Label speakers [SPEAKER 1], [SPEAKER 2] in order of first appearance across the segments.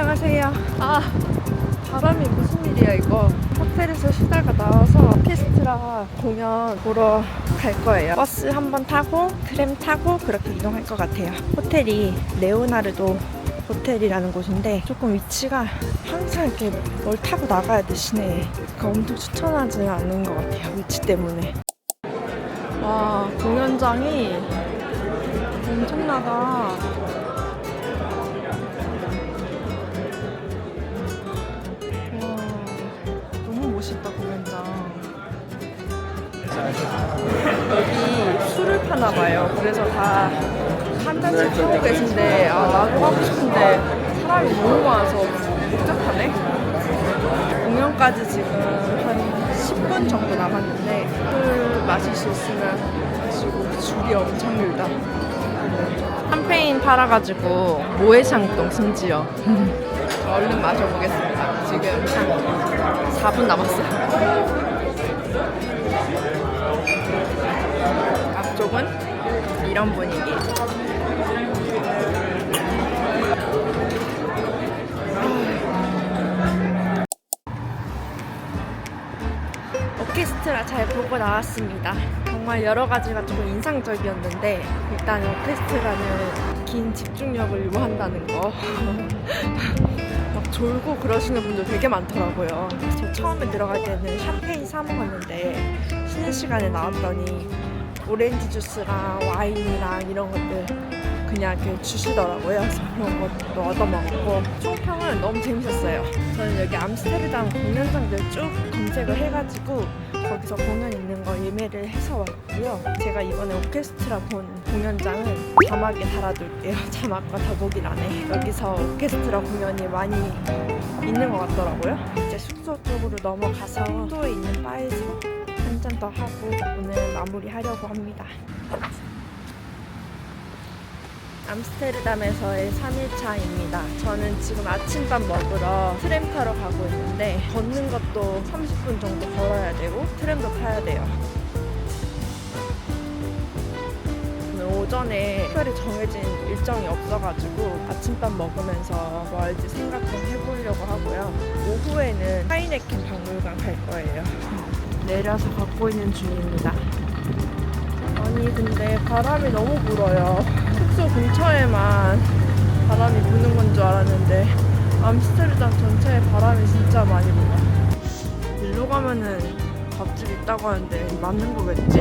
[SPEAKER 1] 안녕하세요. 아, 바람이 무슨 일이야, 이거. 호텔에서 쉬다가 나와서 오케스트라 공연 보러 갈 거예요. 버스 한번 타고, 트램 타고, 그렇게 이동할 것 같아요. 호텔이 레오나르도 호텔이라는 곳인데 조금 위치가 항상 이렇게 뭘 타고 나가야 돼, 시내에. 그러니까 엄청 추천하지는 않는 것 같아요, 위치 때문에. 와, 공연장이 엄청나다. 봐요. 그래서 다 한 잔씩 하고 계신데 아 나도 하고 싶은데 사람이 너무 많아서 복잡하네. 공연까지 지금 한 10분 정도 남았는데 술 마실 수 있으면 마시고 줄이 엄청 길다. 샴페인 팔아가지고 모해샹동 심지어 얼른 마셔보겠습니다. 지금 한 4분 남았어요. 앞쪽은 이런 분위기. 오케스트라 잘 보고 나왔습니다. 정말 여러 가지가 조금 인상적이었는데 일단 오케스트라는 긴 집중력을 요한다는 거. 막 졸고 그러시는 분들 되게 많더라고요. 저 처음에 들어갈 때는 샴페인 사 먹었는데 쉬는 시간에 나왔더니 오렌지 주스랑 와인이랑 이런 것들 그냥 이렇게 주시더라고요. 그런 것도 얻어 먹었고 총평은 너무 재밌었어요. 저는 여기 암스테르담 공연장들 쭉 검색을 해가지고 거기서 공연 있는 거 예매를 해서 왔고요. 제가 이번에 오케스트라 본 공연장은 자막에 달아둘게요. 자막과 더보기란에 여기서 오케스트라 공연이 많이 있는 것 같더라고요. 이제 숙소 쪽으로 넘어가서 숙소에 있는 바에서 한잔 더 하고 오늘 마무리하려고 합니다. 암스테르담에서의 3일차입니다. 저는 지금 아침밥 먹으러 트램 타러 가고 있는데 걷는 것도 30분 정도 걸어야 되고 트램도 타야 돼요. 오늘 오전에 특별히 정해진 일정이 없어가지고 아침밥 먹으면서 뭐 할지 생각 좀 해보려고 하고요. 오후에는 하이네켄 박물관 갈 거예요. 내려서 걷고 있는 중입니다. 아니 근데 바람이 너무 불어요. 숙소 근처에만 바람이 부는 건 줄 알았는데 암스테르담 전체에 바람이 진짜 많이 불어. 일로 가면은 밥집 있다고 하는데 맞는 거겠지?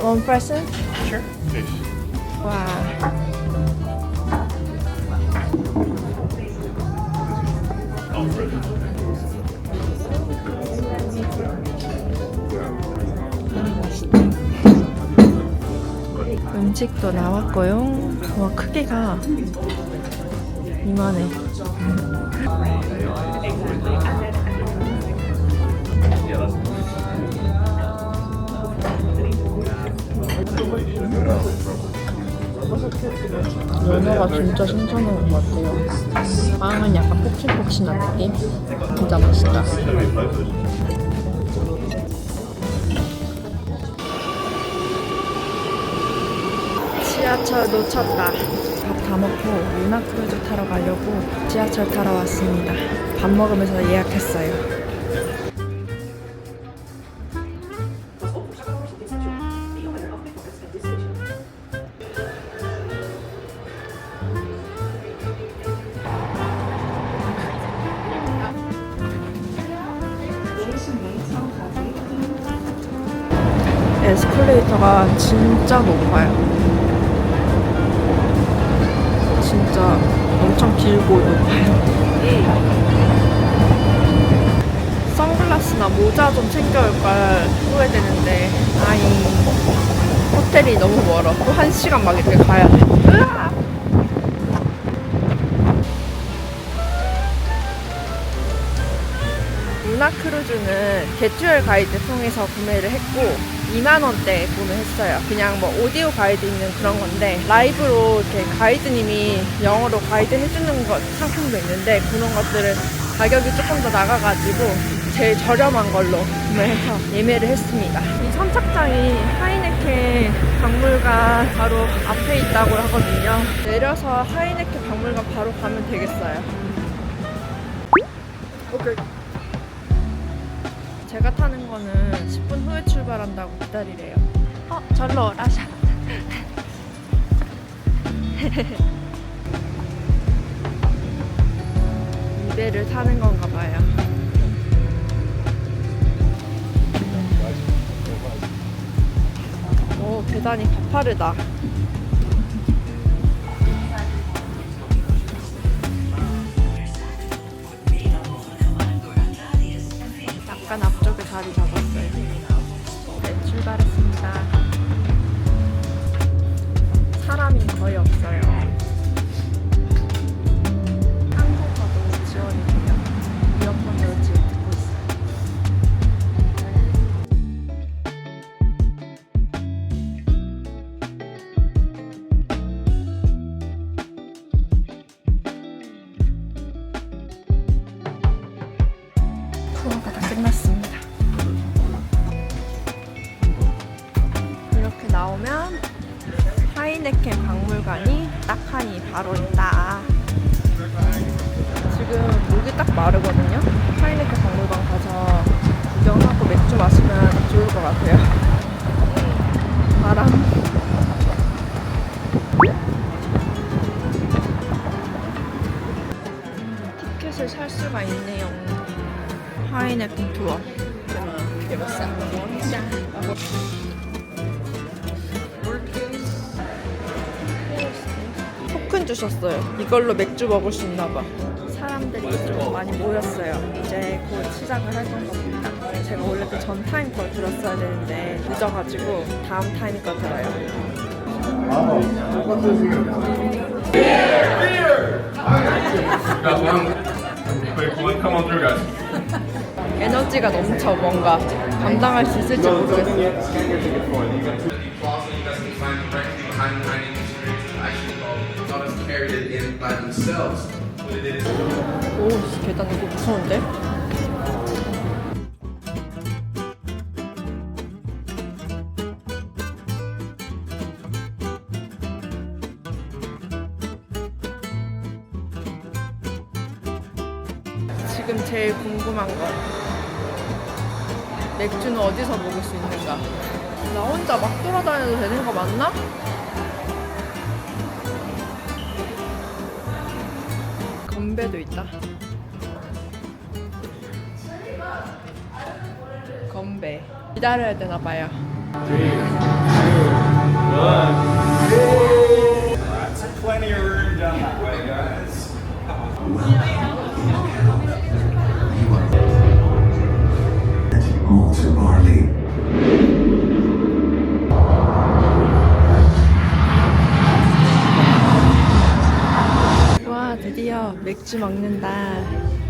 [SPEAKER 1] One person?
[SPEAKER 2] Sure. Fish.
[SPEAKER 1] 와. 음식도 나왔고요. 와 크기가 이만해. 연어가 진짜 신선한 것 같아요. 빵은 약간 폭신폭신한 느낌? 진짜 맛있다. 지하철 놓쳤다. 밥 다 먹고 루나 크루즈 타러 가려고 지하철 타러 왔습니다. 밥 먹으면서 예약했어요. 에스컬레이터가 진짜 높아요. 길고 높아요. 선글라스나 모자 좀 챙겨올 걸 후회되는데, 아이, 호텔이 너무 멀어. 또 한 시간 막 이렇게 가야 돼. 으아! 루나 크루즈는 개튜얼 가이드 통해서 구매를 했고 2만 원대 구매 했어요. 그냥 뭐 오디오 가이드 있는 그런 건데 라이브로 이렇게 가이드님이 영어로 가이드 해주는 것 상품도 있는데 그런 것들은 가격이 조금 더 나가가지고 제일 저렴한 걸로 구매해서 예매를 했습니다. 이 선착장이 하이네켄 박물관 바로 앞에 있다고 하거든요. 내려서 하이네켄 박물관 바로 가면 되겠어요. 오케이. 제가 타는 거는 10분 후에 출발한다고 기다리래요. 어, 절로 오라샤. 이 배를 타는 건가 봐요. 오, 계단이 가파르다. 약간 앞쪽에 자리 잡았 출발했습니다. 사람이 거의 없어요. 바로 있다. 지금 목이 딱 마르거든요. 하이네켄 박물관 가서 구경하고 맥주 마시면 좋을 것 같아요. 바람. 티켓을 살 수가 있네요. 하이네켄 투어. 토큰 주셨어요. 이걸로 맥주 먹을 수 있나 봐. 사람들이 좀 많이 모였어요. 이제 곧 시작을 할 봅니다. 제가 원래 그 전 타임 걸 들었어야 되는데 늦어가지고 다음 타임 거 들어요. 에너지가 넘쳐 뭔가 감당할 수 있을지 모르겠어요.
[SPEAKER 3] By themselves. What it is.
[SPEAKER 1] 오, 씨, 계단 이거 무서운데? 지금 제일 궁금한 건 맥주는 어디서 먹을 수 있는가? 나 혼자 막 돌아다녀도 되는 거 맞나? 건배도 있다. 건배. 기다려야 되나 봐요.
[SPEAKER 4] Plenty of room down that way, guys.
[SPEAKER 5] Malta barley.
[SPEAKER 1] 맥주 먹는다.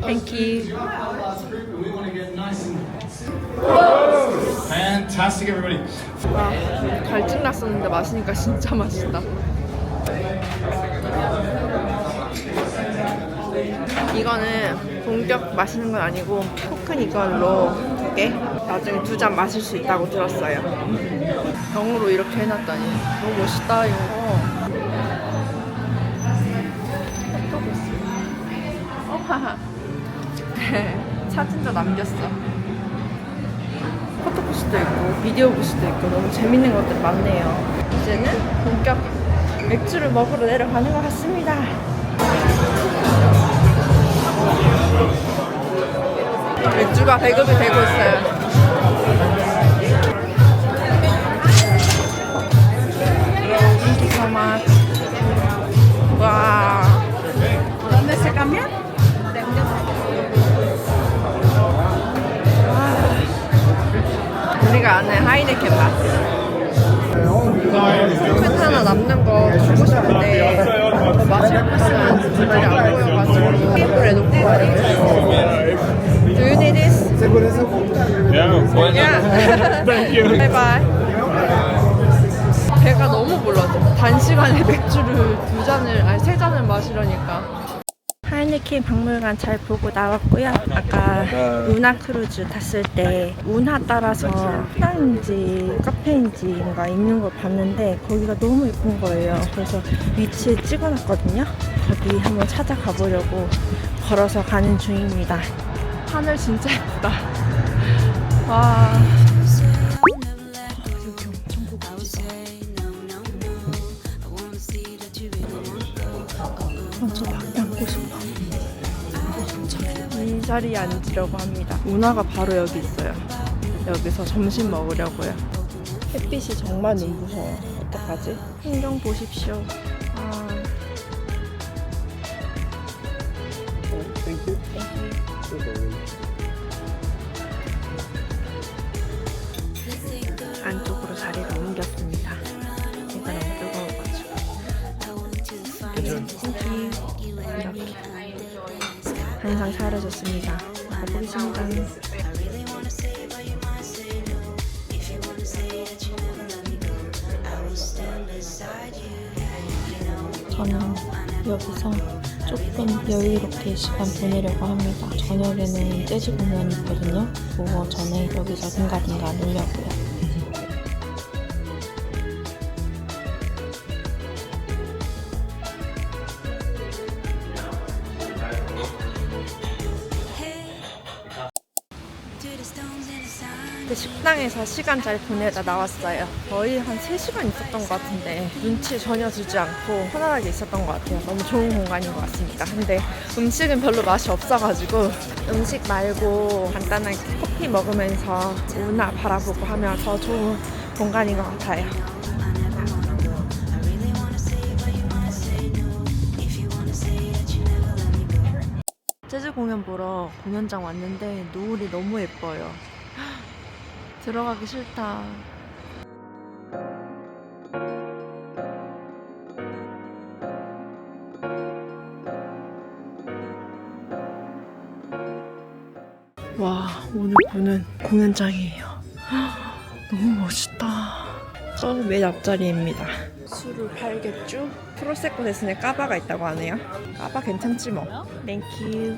[SPEAKER 1] 땡큐.
[SPEAKER 4] Fantastic, everybody.
[SPEAKER 1] 와, 갈증 났었는데 마시니까 진짜 맛있다. 이거는 본격 마시는 건 아니고 토큰 이걸로 두 개, 나중에 두 잔 마실 수 있다고 들었어요. 병으로 이렇게 해놨다니 너무 멋있다 이거. 사진도 남겼어. 포토부스도 있고 비디오 부스도 있고 너무 재밌는 것들 많네요. 이제는 본격 맥주를 먹으러 내려가는 것 같습니다. 맥주가 배급이 되고 있어요. 이네켄 맛. 팬 하나 남는 거 주고 싶은데 더 마실 곳은 제대로 안 보여가지고 테이블에 놓고 가려고 Do you need this?
[SPEAKER 2] Yeah,
[SPEAKER 1] Yeah.
[SPEAKER 2] Thank you.
[SPEAKER 1] Bye bye. 배가 너무 불러져. 단시간에 맥주를 두 잔을 아니 세 잔을 마시려니까. 하이네켄 박물관 잘 보고 나왔고요. 아까 운하 크루즈 탔을 때 운하 따라서 식당인지 카페인지 뭔가 있는 걸 봤는데 거기가 너무 예쁜 거예요. 그래서 위치에 찍어놨거든요. 거기 한번 찾아가 보려고 걸어서 가는 중입니다. 하늘 진짜 예쁘다. 와. 자리에 앉으려고 합니다. 문화가 바로 여기 있어요. 여기서 점심 먹으려고요. 햇빛이 정말 눈부셔요. 어떡하지? 풍경 보십시오. 아, 안쪽으로 자리를 옮겼습니다. 이가 너무 뜨거워가지고. 이렇게 항상 차려졌습니다. 가보겠습니다. 저는 여기서 조금 여유롭게 시간 보내려고 합니다. 저녁에는 재즈 공연이 있거든요. 그거 전에 여기서 든가든가 놀려고요. 그 식당에서 시간 잘 보내다 나왔어요. 거의 한 3시간 있었던 것 같은데 눈치 전혀 주지 않고 편안하게 있었던 것 같아요. 너무 좋은 공간인 것 같습니다. 근데 음식은 별로 맛이 없어가지고 음식 말고 간단하게 커피 먹으면서 운하 바라보고 하면 더 좋은 공간인 것 같아요. 재즈 공연 보러 공연장 왔는데 노을이 너무 예뻐요. 들어가기 싫다. 와, 오늘 보는 공연장이에요. 너무 멋있다. 서울의 앞자리입니다. 술을 팔겠죠? 프로세코 대신에 까바가 있다고 하네요. 까바 괜찮지 뭐. 땡큐.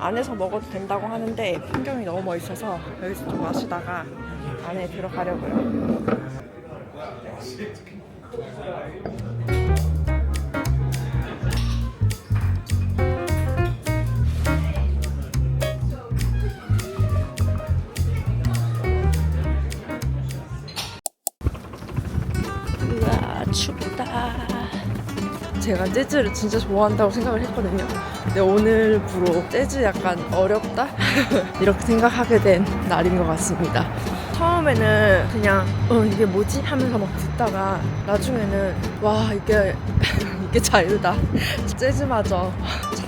[SPEAKER 1] 안에서 먹어도 된다고 하는데 풍경이 너무 멋있어서 여기서 좀 마시다가 안에 들어가려고요. 제가 재즈를 진짜 좋아한다고 생각을 했거든요. 근데 오늘부로 재즈 약간 어렵다? 이렇게 생각하게 된 날인 것 같습니다. 처음에는 그냥 어 이게 뭐지 하면서 막 듣다가 나중에는 와 이게 이게 자유다 재즈마저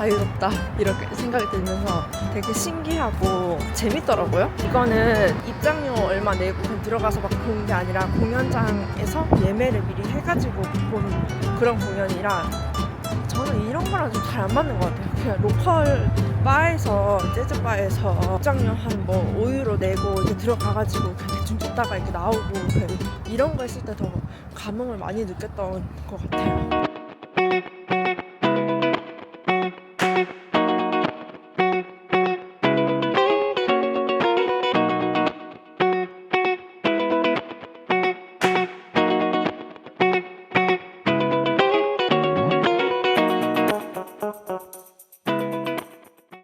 [SPEAKER 1] 자유롭다 이렇게 생각이 들면서 되게 신기하고 재밌더라고요 이거는 입장료 얼마 내고 그냥 들어가서 막본게 아니라 공연장에서 예매를 미리 해가지고 본 그런 공연이라 저는 이런 거랑 좀 잘 안 맞는 것 같아요. 그냥 로컬 바에서 재즈 바에서 입장료 한 뭐 5유로 내고 이렇게 들어가가지고 그냥 대충 듣다가 이렇게 나오고 이런 거 했을 때 더 감흥을 많이 느꼈던 것 같아요.